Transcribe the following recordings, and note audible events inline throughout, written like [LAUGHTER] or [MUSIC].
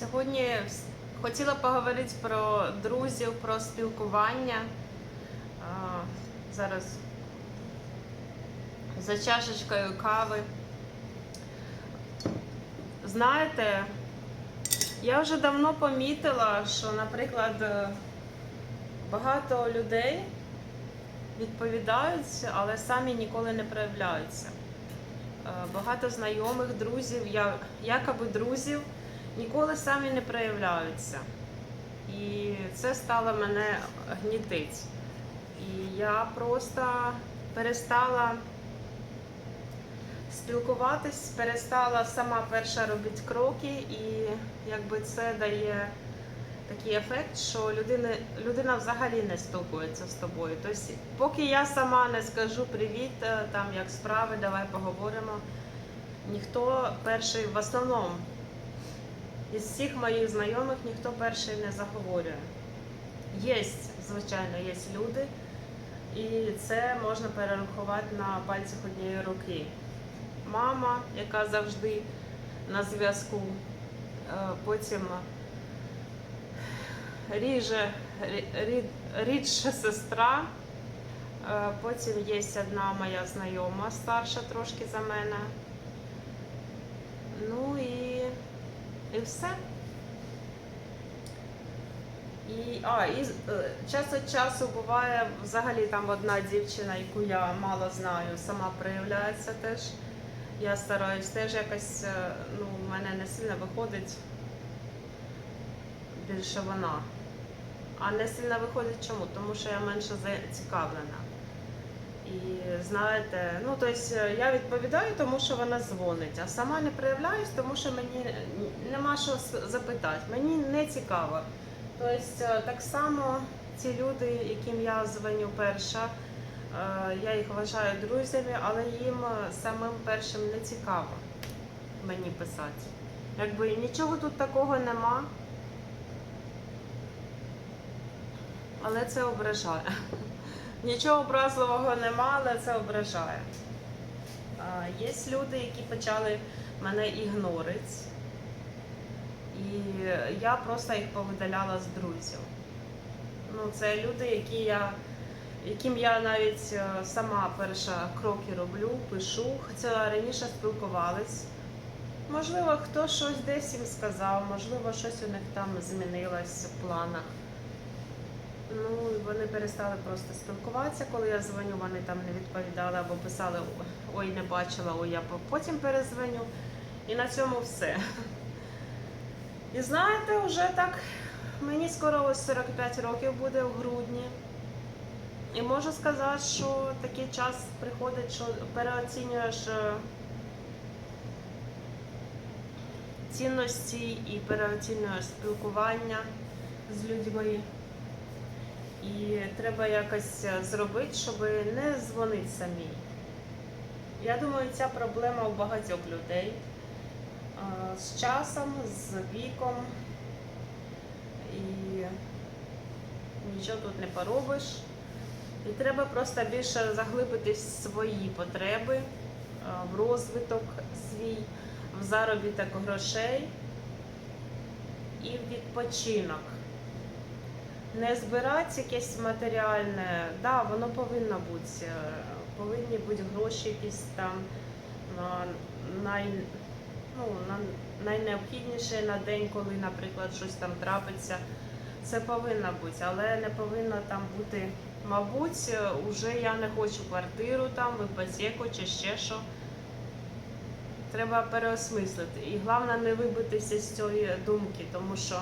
Сьогодні хотіла поговорити про друзів, про спілкування. Зараз за чашечкою кави. Знаєте, я вже давно помітила, що, наприклад, е, багато людей відповідають, але самі ніколи не проявляються. Е, Багато знайомих, друзів, якоби друзів, ніколи самі не проявляються. І це стало мене гнітить. І я просто перестала спілкуватись, перестала сама перша робити кроки, і якби це дає такий ефект, що людина, людина взагалі не спілкується з тобою. Тобто, поки я сама не скажу привіт, е, там як справи, давай поговоримо. Ніхто перший в основному із всіх моїх знайомих ніхто перший не заговорює. Є, звичайно, є люди, і це можна перерахувати на пальцях однієї руки. Мама, яка завжди на зв'язку, е, потім ріже, рі- рі- рідша сестра. Е, Потім є одна моя знайома, старша трошки за мене. Ну і, і все. І, а, і е, час від часу буває взагалі там одна дівчина, яку я мало знаю, сама проявляється теж. Я стараюсь теж якось, е, ну, в мене не сильно виходить більше вона. А не сильно виходить чому? Тому що я менше зацікавлена. І знаєте, ну тобто я відповідаю, тому що вона дзвонить, а сама не проявляюсь, тому що мені нема що запитати. Мені не цікаво. Тобто е, так само ці люди, яким я дзвоню перша, е, я їх вважаю друзями, але їм е, самим першим не цікаво мені писати. Якби нічого тут такого нема. Але це ображає. Нічого образливого нема, але це ображає. Є люди, які почали мене ігнорити. І я просто їх повидаляла з друзів. Ну, це люди, які я, яким я навіть е, сама перша кроки роблю, пишу, хоча раніше спілкувались. Можливо, хто щось десь їм сказав, можливо, щось у них там змінилось в планах. Ну, вони перестали просто спілкуватися. Коли я дзвоню, вони там не відповідали або писали ой, не бачила, ой, я потім перезвоню. І на цьому все. І знаєте, вже так, мені скоро ось 45 років буде в грудні. І можу сказати, що такий час приходить, що переоцінюєш е, цінності і переоцінюєш спілкування з людьми. І треба якось е, зробити, щоб не дзвонити самій. Я думаю, ця проблема у багатьох людей. З часом, з віком. І нічого тут не поробиш. І треба просто більше заглибитись в свої потреби, в розвиток свій, в заробіток грошей і в відпочинок не збирати якесь матеріальне, да, воно повинно бути. е, Повинні бути гроші якісь там на, най, ну, на найнеобхідніше на день, коли, наприклад, щось там трапиться. Це повинно бути, але не повинно там бути, мабуть, е, уже я не хочу квартиру там, іпотеку чи ще що. Треба переосмислити. І головне не вибитися з цієї думки, тому що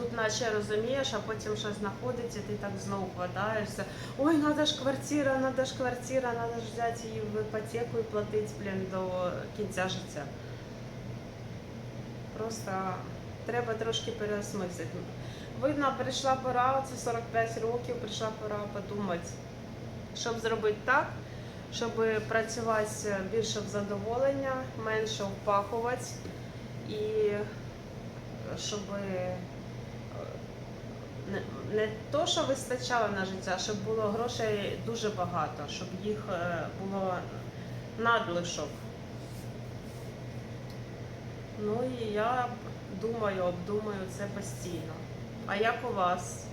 тут наче розумієш, а потім щось знаходиться, ти так знову вкладаєшся. Ой, треба ж квартира, треба ж квартира, треба ж взяти її в іпотеку і платити, блін, до кінця життя. Просто треба трошки переосмислити. Видно, прийшла пора, це 45 років, прийшла пора подумати, щоб зробити так, щоб працювати більше в задоволення, менше впахувати і щоб не, то, що вистачало на життя, щоб було грошей дуже багато, щоб їх е, було надлишок. Ну і я думаю, обдумаю це постійно. А як у вас?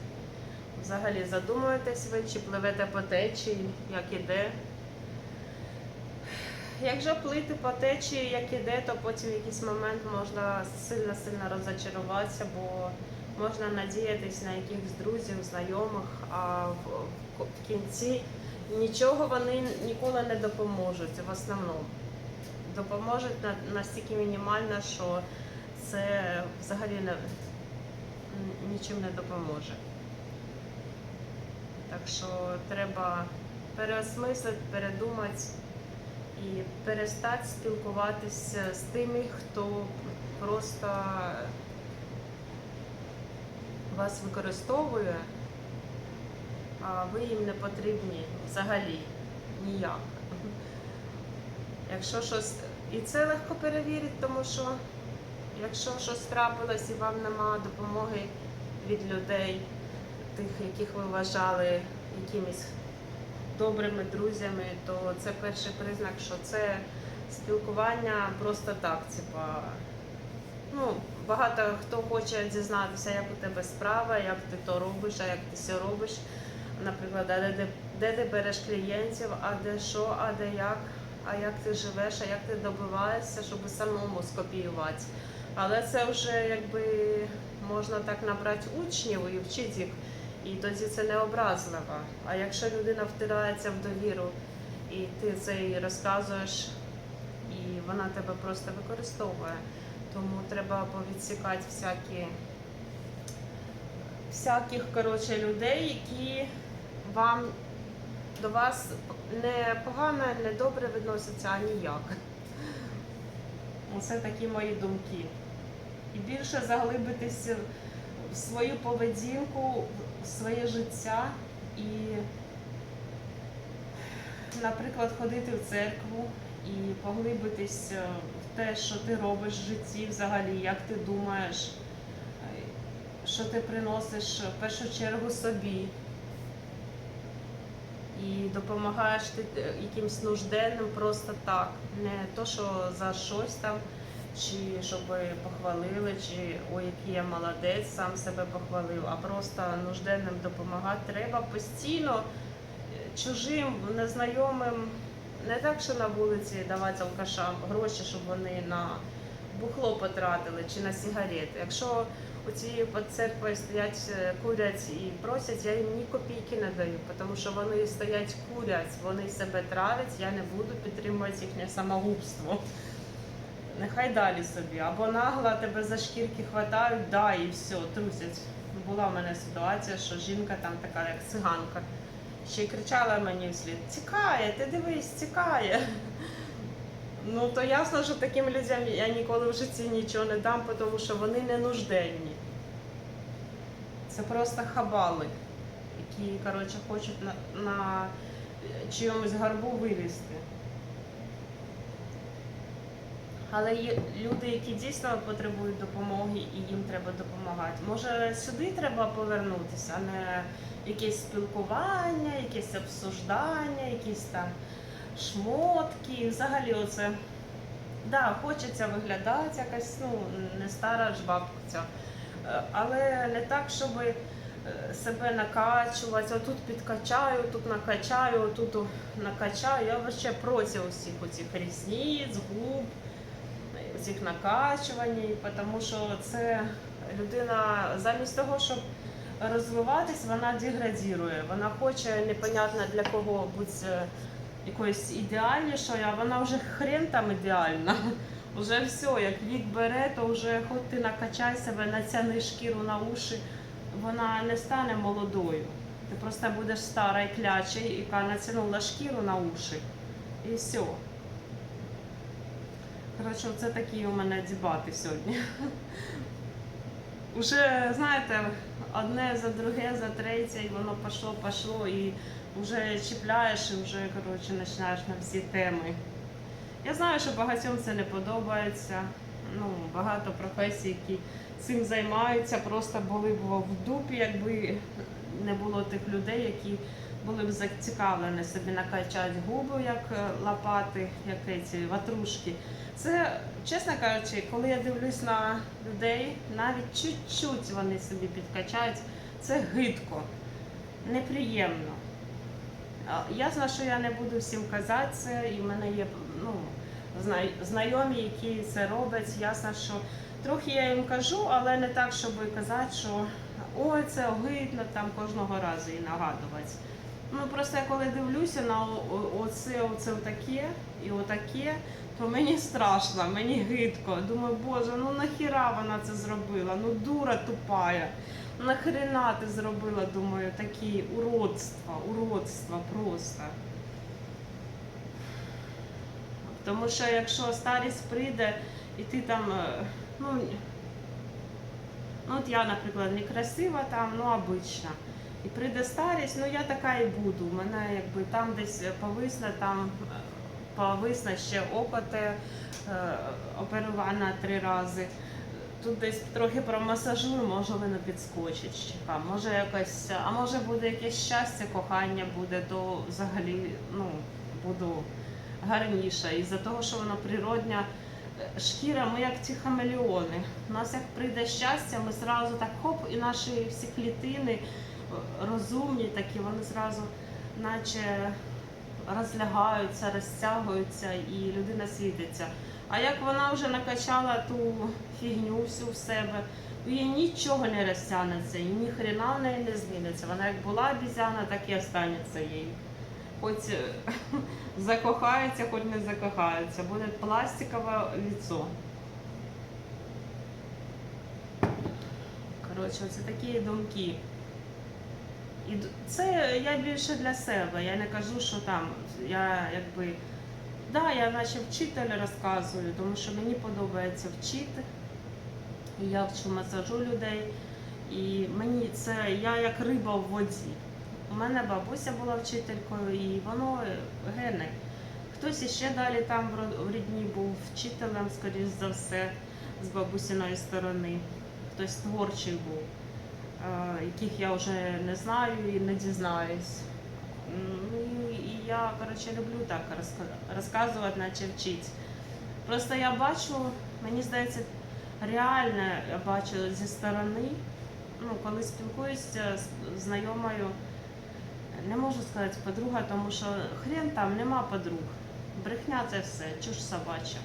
Взагалі задумуєтесь ви чи пливете по течії, як іде? Якщо плити по течії, як іде, то потім в якийсь момент можна сильно-сильно розочаруватися, бо можна надіятись на якихось друзів, знайомих, а в, кінці нічого вони ніколи не допоможуть в основному. Допоможуть на- настільки мінімально, що це взагалі не, нічим не допоможе. Так що треба переосмислити, передумати і перестати спілкуватися з тими, хто просто вас використовує, а ви їм не потрібні взагалі ніяк. Якщо щось. І це легко перевірити, тому що якщо щось трапилось і вам нема допомоги від людей, тих, яких ви вважали якимись добрими друзями, то це перший признак, що це спілкування просто так. Типа, ну, багато хто хоче дізнатися, як у тебе справа, як ти то робиш, а як ти все робиш. Наприклад, а де, де, ти береш клієнтів, а де що, а де як, а як ти живеш, а як ти добиваєшся, щоб самому скопіювати. Але це вже якби можна так набрати учнів і вчити їх. І тоді це не образливо. А якщо людина втирається в довіру, і ти це їй розказуєш, і вона тебе просто використовує, тому треба повідсікати всякі, всяких коротше, людей, які вам до вас не погано, не добре відносяться, а ніяк. Оце такі мої думки. І більше заглибитися в свою поведінку, в своє життя і, наприклад, ходити в церкву і поглибитись е, в те, що ти робиш в житті взагалі, як ти думаєш, е, що ти приносиш в першу чергу собі. І допомагаєш ти е, якимсь нужденним просто так, не то, що за щось там, чи щоб похвалили, чи ой, який я молодець, сам себе похвалив, а просто нужденним допомагати треба постійно чужим, незнайомим, не так, що на вулиці давати алкашам гроші, щоб вони на бухло потратили чи на сигарети. Якщо у цієї під церквою стоять, е, курять і просять, я їм ні копійки не даю, тому що вони стоять, курять, вони себе травять, я не буду підтримувати їхнє самогубство. Нехай далі собі. Або нагло тебе за шкірки хватають, да, і все, трусять. Була в мене ситуація, що жінка там така, як циганка, ще й кричала мені вслід: Тікає, ти дивись, тікає. Ну, то ясно, що таким людям я ніколи в житті нічого не дам, тому що вони не нужденні. Це просто хабали, які, коротше, хочуть на, на чийомусь гарбу вилізти. Але є люди, які дійсно потребують допомоги і їм треба допомагати. Може, сюди треба повернутися, а не якесь спілкування, якесь обсуждання, якісь там шмотки. Взагалі, оце. Да, хочеться виглядати якась, ну, не стара ж бабця. Е, Але не так, щоб е, себе накачувати, отут підкачаю, тут накачаю, тут о, накачаю. Я вообще проти усіх оцих рісниць, губ, цих накачувань, тому що це людина замість того, щоб розвиватись, вона деградірує. Вона хоче непонятно для кого бути е, якоюсь ідеальнішою, а вона вже хрен там ідеальна. [LAUGHS] Уже все, як вік бере, то вже хоч ти накачай себе, натяни шкіру на уші, вона не стане молодою. Ти просто будеш стара і кляча, яка натягнула шкіру на уші. І все. Коротше, це такі у мене дебати сьогодні. [LAUGHS] Уже, знаєте, одне за друге, за третє, і воно пішло, пішло, і вже чіпляєш, і вже коротше, починаєш на всі теми. Я знаю, що багатьом це не подобається. Ну, багато професій, які цим займаються, просто були б в дупі, якби не було тих людей, які були б зацікавлені собі накачати губи, як е, лопати, як ці ватрушки. Це, чесно кажучи, коли я дивлюсь на людей, навіть чуть-чуть вони собі підкачають, це гидко, неприємно. А, Ясно, що я не буду всім казати це, і в мене є ну, знайомі, які це роблять. Ясно, що трохи я їм кажу, але не так, щоб казати, що ой, це огидно там кожного разу і нагадувати. Ну просто я коли дивлюся на оце, оце таке і отаке, то мені страшно, мені гидко. Думаю, боже, ну нахіра вона це зробила? Ну дура тупая. Нахрена ти зробила, думаю, такі уродства, уродства просто. Тому що якщо старість прийде і ти там, е, ну, ну от я, наприклад, не красива там, ну обична. І прийде старість, ну я така і буду. У мене якби там десь повисне, там е, повисне ще те е, три рази. Тут десь трохи промасажую, може воно підскочить ще. А може якось, а може буде якесь щастя, кохання буде, то взагалі ну, буду гарніша. Із-за того, що воно природня е, шкіра, ми як ті хамелеони. У нас як прийде щастя, ми зразу так хоп, і наші всі клітини розумні, такі, вони зразу наче розлягаються, розтягуються і людина світиться. А як вона вже накачала ту фігню всю в себе, у її нічого не розтягнеться, і ні хрена в неї не зміниться. Вона як була обізяна, так і останеться їй. Хоч е, [LAUGHS] закохається, хоч не закохається. Буде пластикове лицо. Коротше, це такі думки. І це я більше для себе. Я не кажу, що там я якби. Да, я наче вчитель розказую, тому що мені подобається вчити. Я вчу масажу людей. І мені це я як риба в воді. У мене бабуся була вчителькою, і воно е, гени. Хтось іще далі там в рідні був вчителем, скоріш за все, з бабусиної сторони. Хтось творчий був, яких я вже не знаю і не дізнаюсь. Ну, і- я, коротше, люблю так розказувати, наче вчити. Просто я бачу, мені здається, реально я бачу зі сторони, ну, коли спілкуюся з знайомою, не можу сказати подруга, тому що хрен там нема подруг. Брехня це все, чуж собача.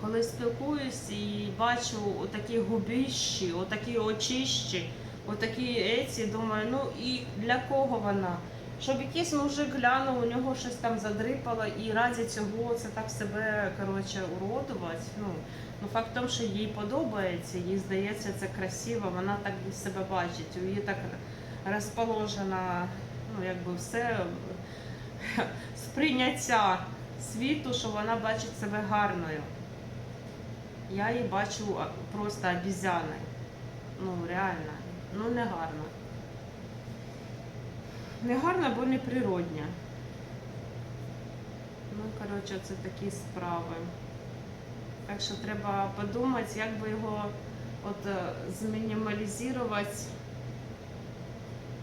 Коли спілкуюсь і бачу отакі губіщі, отакі очищі, отакі еці, думаю, ну і для кого вона? Щоб якийсь мужик глянув, у нього щось там задрипало, і раді цього це так себе коротше, уродувати. Ну, ну факт в тому, що їй подобається, їй здається це красиво, вона так себе бачить, у її так розположена, ну якби все [LAUGHS] сприйняття світу, що вона бачить себе гарною. Я її бачу просто обізяною. Ну, реально. Ну, не гарно. Не гарно, бо не природня. Ну, коротше, це такі справи. Так що треба подумати, як би його от е, змінімалізувати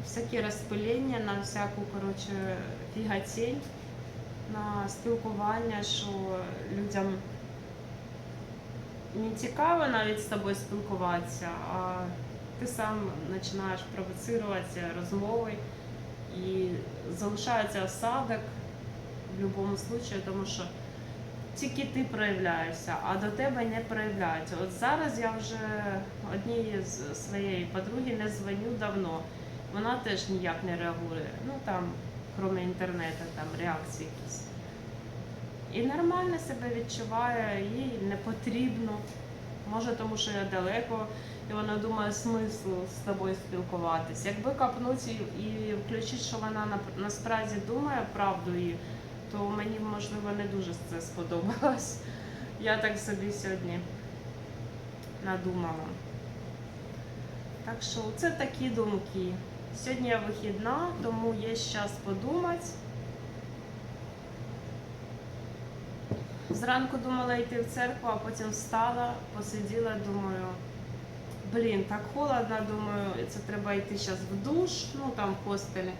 всякі розпилення на всяку, коротше, фігатень, на спілкування, що людям не цікаво навіть з тобою спілкуватися, а ти сам починаєш провоцирувати розмови і залишається осадок в будь-якому випадку, тому що тільки ти проявляєшся, а до тебе не проявляються. От зараз я вже одній з своєї подруги не дзвоню давно. Вона теж ніяк не реагує. Ну там, крім інтернету, там реакції якісь. І нормально себе відчуває, їй не потрібно. Може, тому що я далеко, і вона думає смислу з тобою спілкуватись. Якби капнуть і, включити, що вона насправді думає правду, і, то мені, можливо, не дуже це сподобалось. Я так собі сьогодні надумала. Так що це такі думки. Сьогодні я вихідна, тому є час подумати. Зранку думала йти в церкву, а потім встала, посиділа, думаю, блін, так холодно, думаю, це треба йти зараз в душ, ну там в хостелі.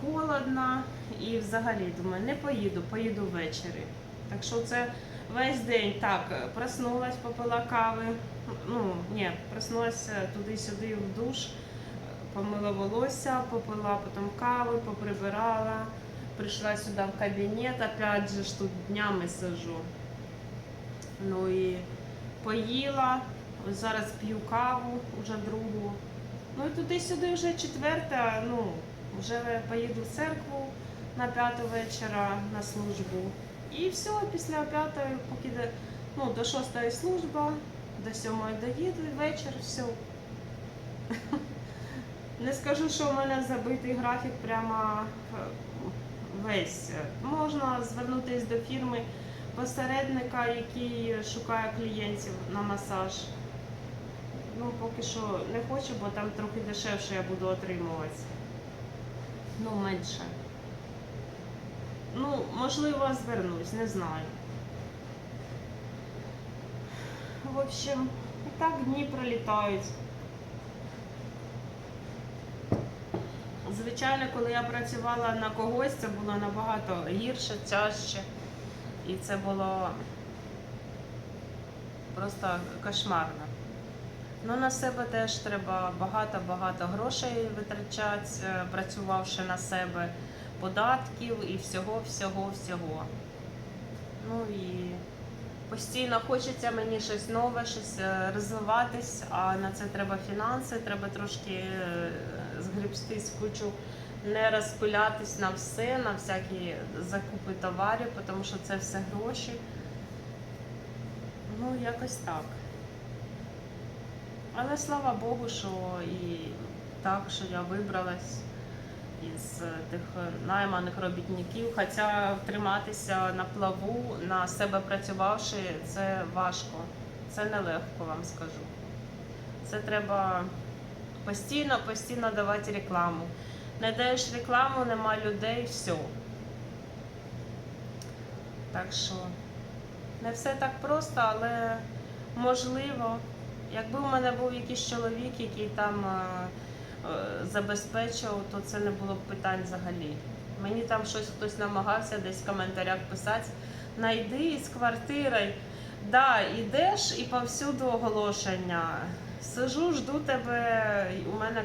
холодно і взагалі думаю, не поїду, поїду ввечері. Так що це весь день так, проснулась, попила кави. Ну, ні, проснулася туди-сюди в душ, помила волосся, попила потім кави, поприбирала. Прийшла сюди в кабінет, опять же тут днями сижу. Ну і поїла, зараз п'ю каву, вже другу. Ну і туди-сюди вже четверта, ну, вже поїду в церкву на п'яту вечора на службу. І все, після п'ятої, поки ну, до шостої служба, до сьомої доїду, і вечір, все. [LAUGHS] Не скажу, що у мене забитий графік прямо е, весь. Можна звернутися до фірми посередника, який шукає клієнтів на масаж. Ну, поки що не хочу, бо там трохи дешевше я буду отримувати. Ну, менше. Ну, можливо, звернусь, не знаю. В общем, і так дні пролітають. Звичайно, коли я працювала на когось, це було набагато гірше, тяжче. І це було просто кошмарно. Ну, на себе теж треба багато-багато грошей витрачати, е, працювавши на себе, податків і всього, всього, всього. Ну і постійно хочеться мені щось нове, щось е, розвиватись, а на це треба фінанси, треба трошки згрібстись в кучу, не розпилятись на все, на всякі закупи товарів, тому що це все гроші. Ну, якось так. Але слава Богу, що і так, що я вибралась із тих найманих робітників. Хоча втриматися на плаву, на себе працювавши, це важко. Це нелегко, вам скажу. Це треба постійно, постійно давати рекламу. Не даєш рекламу, нема людей, все. Так що не все так просто, але можливо. Якби у мене був якийсь чоловік, який там е, е, забезпечував, то це не було б питань взагалі. Мені там щось хтось намагався десь в коментарях писати. Найди з квартирою. Да, ідеш і повсюду оголошення. Сижу, жду тебе. У мене